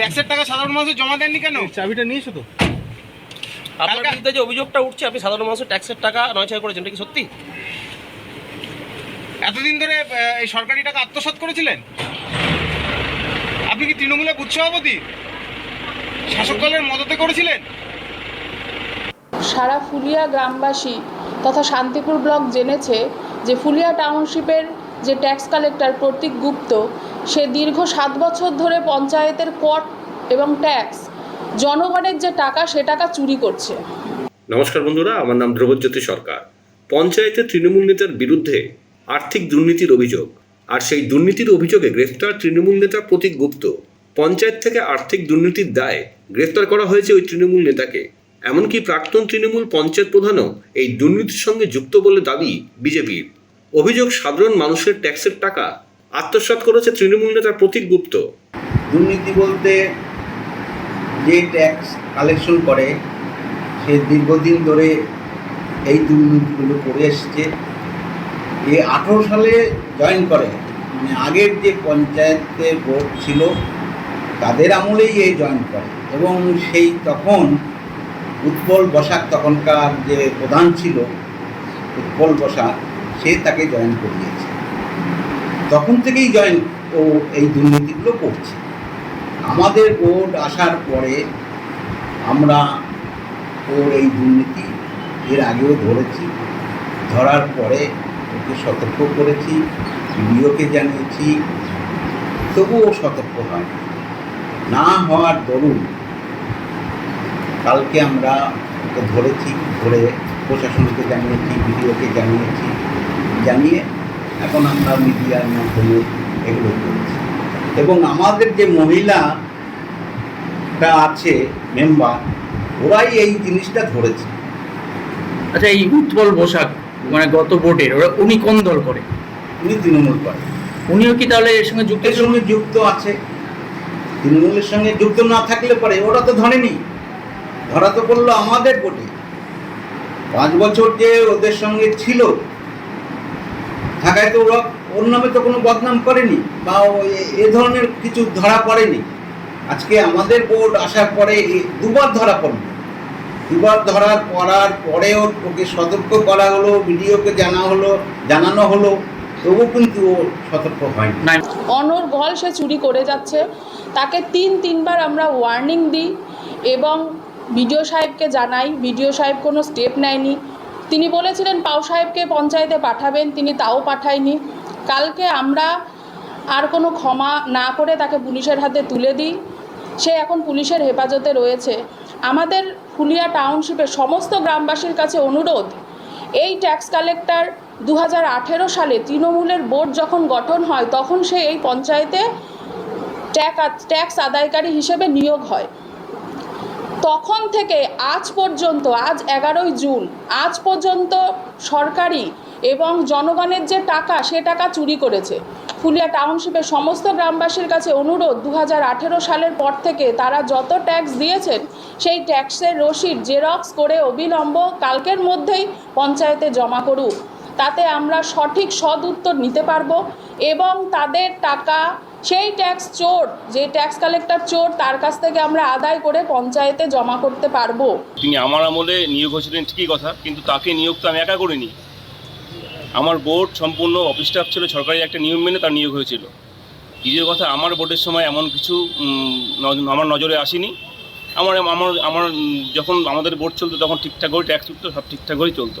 ট্যাক্সের টাকা সাধারণ মানুষ জমা দেননি কেন? চাবিটা নিয়েছো তো। আপনার বিরুদ্ধে যে অভিযোগটা উঠছে আপনি সাধারণ মানুষের ট্যাক্সের টাকা নয় ছয় করেছেন এটা কি সত্যি? এতদিন ধরে এই সরকারি টাকা আত্মসাৎ করেছিলেন? আপনি কি তৃণমূলের বুথ সভাপতি? শাসক দলের মদতে করেছিলেন? সারা ফুলিয়া গ্রামবাসী তথা শান্তিপুর ব্লক জেনেছে যে ফুলিয়া টাউনশিপের যে ট্যাক্স কালেক্টর প্রতীক গুপ্ত সে দীর্ঘ সাত বছর ধরে পঞ্চায়েতের কর এবং ট্যাক্স, জনগণের যে টাকা, সে টাকা চুরি করছে। নমস্কার বন্ধুরা, আমার নাম ধ্রুবজ্যোতি সরকার। পঞ্চায়েতের তৃণমূল নেতার বিরুদ্ধে আর্থিক দুর্নীতির অভিযোগ, আর সেই দুর্নীতির অভিযোগে গ্রেফতার তৃণমূল নেতা প্রতীক গুপ্ত। পঞ্চায়েত থেকে আর্থিক দুর্নীতির দায়ে গ্রেফতার করা হয়েছে ওই তৃণমূল নেতাকে। এমনকি প্রাক্তন তৃণমূল পঞ্চায়েত প্রধানও এই দুর্নীতির সঙ্গে যুক্ত বলে দাবি বিজেপির। অভিযোগ, সাধারণ মানুষের ট্যাক্সের টাকা আত্মসাৎ করেছে তৃণমূল নেতা প্রতীক গুপ্ত। দুর্নীতি বলতে যে ট্যাক্স কালেকশন করে, সে দীর্ঘদিন ধরে এই দুর্নীতিগুলো করে এসছে। এ আঠেরো সালে জয়েন করে মানে আগের যে পঞ্চায়েতের বোর্ড ছিল, তাদের আমলেই এই জয়েন করে। এবং সেই তখন উৎপল বসাক, তখনকার যে প্রধান ছিল, উৎপল বসাক, সে তাকে জয়েন করিয়েছে। তখন থেকেই জয়েন ও এই দুর্নীতিগুলো করছে। আমাদের ভোট আসার পরে আমরা ওর এই দুর্নীতি এর আগেও ধরেছি, ধরার পরে ওকে সতর্ক করেছি বিডিওকে জানিয়েছি, তবুও সতর্ক হয় না হওয়ার দরুন কালকে আমরা ওকে ধরেছি, ধরে প্রশাসনকে জানিয়েছি, বিডিওকে জানিয়েছি, জানিয়ে এখন আমরা মিডিয়ার মাধ্যমে এগুলো করছি। এবং আমাদের যে মহিলাটা আছে মেম্বার ওরাই এই জিনিসটা ধরেছে। আচ্ছা এই উৎপল বসাক মানে গত ভোটের ওরা উনি কোন দল করে? উনি তৃণমূল করে। উনিও কি তাহলে এর সঙ্গে যুক্ত সঙ্গে যুক্ত আছে। তৃণমূলের সঙ্গে যুক্ত না থাকলে পরে ওরা তো ধরেনি। ধরা তো করল আমাদের ভোটে পাঁচ বছর যে ওদের সঙ্গে ছিল থাকায় তো ওরা ওর নামে তো কোনো বদনাম করেনি বা ও এ- ধরনের কিছু ধরা পড়েনি। আজকে আমাদের বোর্ড আসার পরে এ- দুবার ধরা পড়ল। দুবার ধরার পড়ার পরেও ওকে সতর্ক করা হলো ভিডিওকে জানা হলো জানানো হলো তবু কিন্তু ও সতর্ক হয়নি। না অনর্গল সে চুরি করে যাচ্ছে। তাকে তিন তিনবার আমরা ওয়ার্নিং দিই এবং বিডিও সাহেবকে জানাই। বিডিও সাহেব কোনো স্টেপ নেয়নি। তিনি বলেছিলেন, পাও সাহেবকে পঞ্চায়েতে পাঠাবেন, তিনি তাও পাঠায়নি। কালকে আমরা আর কোনো ক্ষমা না করে তাকে পুলিশের হাতে তুলে দিই। সে এখন পুলিশের হেফাজতে রয়েছে। আমাদের ফুলিয়া টাউনশিপের সমস্ত গ্রামবাসীর কাছে অনুরোধ, এই ট্যাক্স কালেক্টর দু হাজার আঠেরো সালে তৃণমূলের বোর্ড যখন গঠন হয়, তখন সে এই পঞ্চায়েতে ট্যাক্স আদায়কারী হিসেবে নিয়োগ হয়। তখন থেকে আজ পর্যন্ত, আজ এগারোই জুন, আজ পর্যন্ত সরকারি এবং জনগণের যে টাকা, সে টাকা চুরি করেছে। ফুলিয়া টাউনশিপের সমস্ত গ্রামবাসীর কাছে অনুরোধ দু হাজার আঠেরো সালের পর থেকে তারা যত ট্যাক্স দিয়েছেন, সেই ট্যাক্সের রসিদ জেরক্স করে অবিলম্ব কালকের মধ্যেই পঞ্চায়েতে জমা করুক। তাতে আমরা সঠিক সদ উত্তর নিতে পারব এবং তাদের টাকা সেই ট্যাক্স চোর, যে ট্যাক্স কালেক্টর চোর, তার কাছ থেকে আমরা আদায় করে পঞ্চায়েতে জমা করতে পারব। তিনি আমার আমলে নিয়োগ হয়েছিলেন ঠিকই কথা, কিন্তু তাকে নিয়োগ তো আমি একা করিনি। আমার বোর্ড সম্পূর্ণ অফিস স্টাফ ছিল, সরকারি একটা নিয়ম মেনে তার নিয়োগ হয়েছিল। দ্বিতীয় কথা, আমার বোর্ডের সময় এমন কিছু আমার নজরে আসেনি। আমার আমার আমার যখন আমাদের বোর্ড চলতো, তখন ঠিকঠাক করে ট্যাক্স উঠতো, সব ঠিকঠাক করেই চলতো।